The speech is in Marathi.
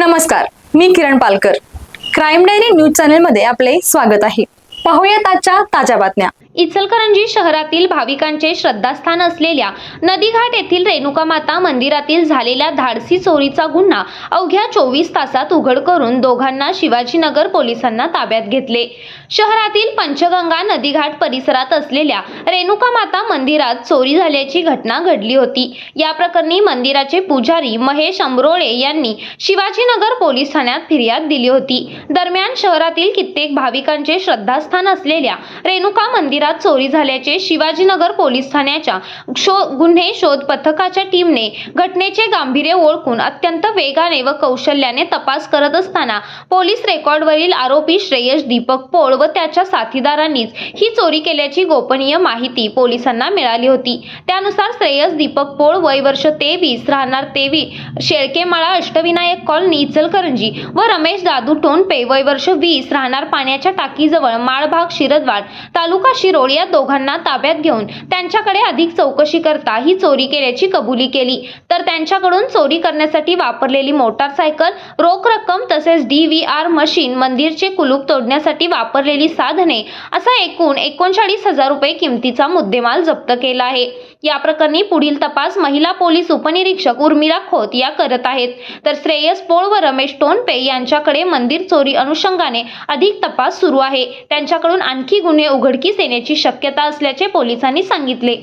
नमस्कार मी Kiran Palkar. Crime diary news चॅनलमध्ये आपले स्वागत आहे. पाहूयात आजच्या ताज्या बातम्या. इचलकरंजी शहरातील भाविकांचे श्रद्धास्थान असलेल्या नदीघाट येथील रेणुका माता मंदिरातील झालेल्या धाडसी चोरीचा गुन्हा अवघ्या चोवीस तासात उघड करून दोघांना शिवाजीनगर पोलिसांना ताब्यात घेतले. शहरातील पंचगंगा नदीघाट परिसरात असलेल्या रेणुका माता मंदिरात चोरी झाल्याची घटना घडली होती. या प्रकरणी मंदिराचे पुजारी महेश अंबरोळे यांनी शिवाजीनगर पोलीस ठाण्यात फिर्याद दिली होती. दरम्यान शहरातील कित्येक भाविकांचे श्रद्धास्थान असलेल्या रेणुका मंदिरात चोरी झाल्याचे शिवाजीनगर पोलीस ठाण्याच्या शो गुन्हे शोध पथकाच्या टीमने घटनेचे गांभीर्य ओळखून अत्यंत वेगाने व कौशल्याने तपास करत असताना पोलीस रेकॉर्डवरील आरोपी श्रेयश दीपक पोळ व त्याच्या साथीदारांनीच ही चोरी केल्याची गोपनीय माहिती पोलिसांना मिळाली होती. त्यानुसार श्रेयस दीपक पोळ वय वर्ष तेवीस राहणार तेवी शेळकेमाळा अष्टविनायक कॉलनी इचलकरंजी व रमेश दादू टोनपे वय वर्ष वीस राहणार पाण्याच्या टाकीजवळ माळभाग शिरदवाड तालुका शिरोळ या दोघांना ताब्यात घेऊन त्यांच्याकडे अधिक चौकशी करता ही चोरी केल्याची कबुली केली. तर त्यांच्याकडून चोरी करण्यासाठी वापरलेली मोटारसायकल रोख रक्कम तसेच डी व्ही आर मशीन मंदिरचे कुलूप तोडण्यासाठी वापरलेली साधने असा एकूण एकोणचाळीस हजार रुपये किमतीचा मुद्देमाल जप्त केला आहे. या प्रकरणी पुढील तपास महिला पोलीस उपनिरीक्षक उर्मिला खोत या करत आहेत. तर श्रेयस पोळ व रमेश टोनपे यांच्याकडे मंदिर चोरी अनुषंगाने अधिक तपास सुरू आहे. त्यांच्याकडून आणखी गुन्हे उघडकीस येण्याची शक्यता असल्याचे पोलिसांनी सांगितले.